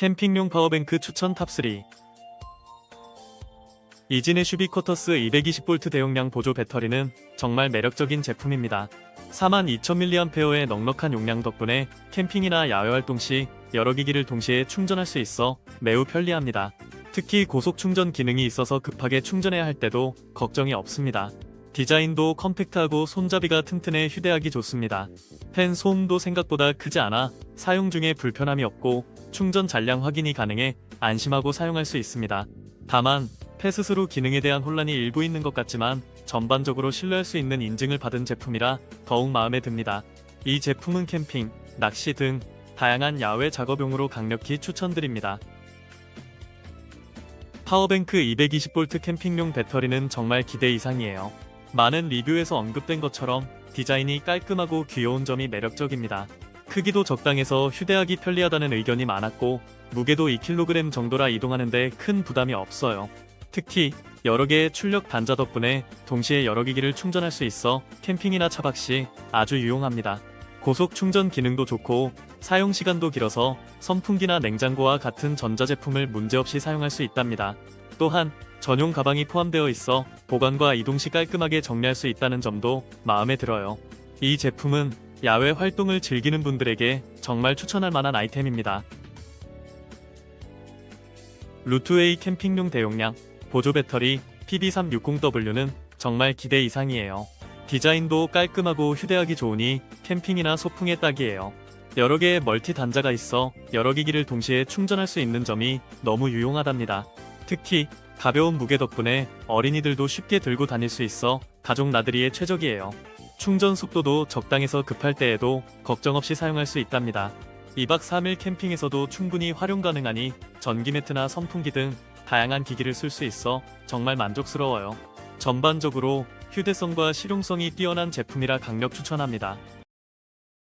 캠핑용 파워뱅크 추천 탑3 이진의 슈비쿼터스 220V 대용량 보조 배터리는 정말 매력적인 제품입니다. 42,000mAh의 넉넉한 용량 덕분에 캠핑이나 야외 활동 시 여러 기기를 동시에 충전할 수 있어 매우 편리합니다. 특히 고속 충전 기능이 있어서 급하게 충전해야 할 때도 걱정이 없습니다. 디자인도 컴팩트하고 손잡이가 튼튼해 휴대하기 좋습니다. 펜 소음도 생각보다 크지 않아 사용 중에 불편함이 없고 충전 잔량 확인이 가능해 안심하고 사용할 수 있습니다. 다만 패스스루 기능에 대한 혼란이 일부 있는 것 같지만 전반적으로 신뢰할 수 있는 인증을 받은 제품이라 더욱 마음에 듭니다. 이 제품은 캠핑, 낚시 등 다양한 야외 작업용으로 강력히 추천드립니다. 파워뱅크 220V 캠핑용 배터리는 정말 기대 이상이에요. 많은 리뷰에서 언급된 것처럼 디자인이 깔끔하고 귀여운 점이 매력적입니다. 크기도 적당해서 휴대하기 편리하다는 의견이 많았고 무게도 2kg 정도라 이동하는데 큰 부담이 없어요. 특히 여러 개의 출력 단자 덕분에 동시에 여러 기기를 충전할 수 있어 캠핑이나 차박 시 아주 유용합니다. 고속 충전 기능도 좋고 사용 시간도 길어서 선풍기나 냉장고와 같은 전자제품을 문제없이 사용할 수 있답니다. 또한 전용 가방이 포함되어 있어 보관과 이동 시 깔끔하게 정리할 수 있다는 점도 마음에 들어요. 이 제품은 야외 활동을 즐기는 분들에게 정말 추천할 만한 아이템입니다. 루트웨이 캠핑용 대용량 보조 배터리 PB360W는 정말 기대 이상이에요. 디자인도 깔끔하고 휴대하기 좋으니 캠핑이나 소풍에 딱이에요. 여러 개의 멀티 단자가 있어 여러 기기를 동시에 충전할 수 있는 점이 너무 유용하답니다. 특히 가벼운 무게 덕분에 어린이들도 쉽게 들고 다닐 수 있어 가족 나들이에 최적이에요. 충전 속도도 적당해서 급할 때에도 걱정 없이 사용할 수 있답니다. 2박 3일 캠핑에서도 충분히 활용 가능하니 전기 매트나 선풍기 등 다양한 기기를 쓸 수 있어 정말 만족스러워요. 전반적으로 휴대성과 실용성이 뛰어난 제품이라 강력 추천합니다.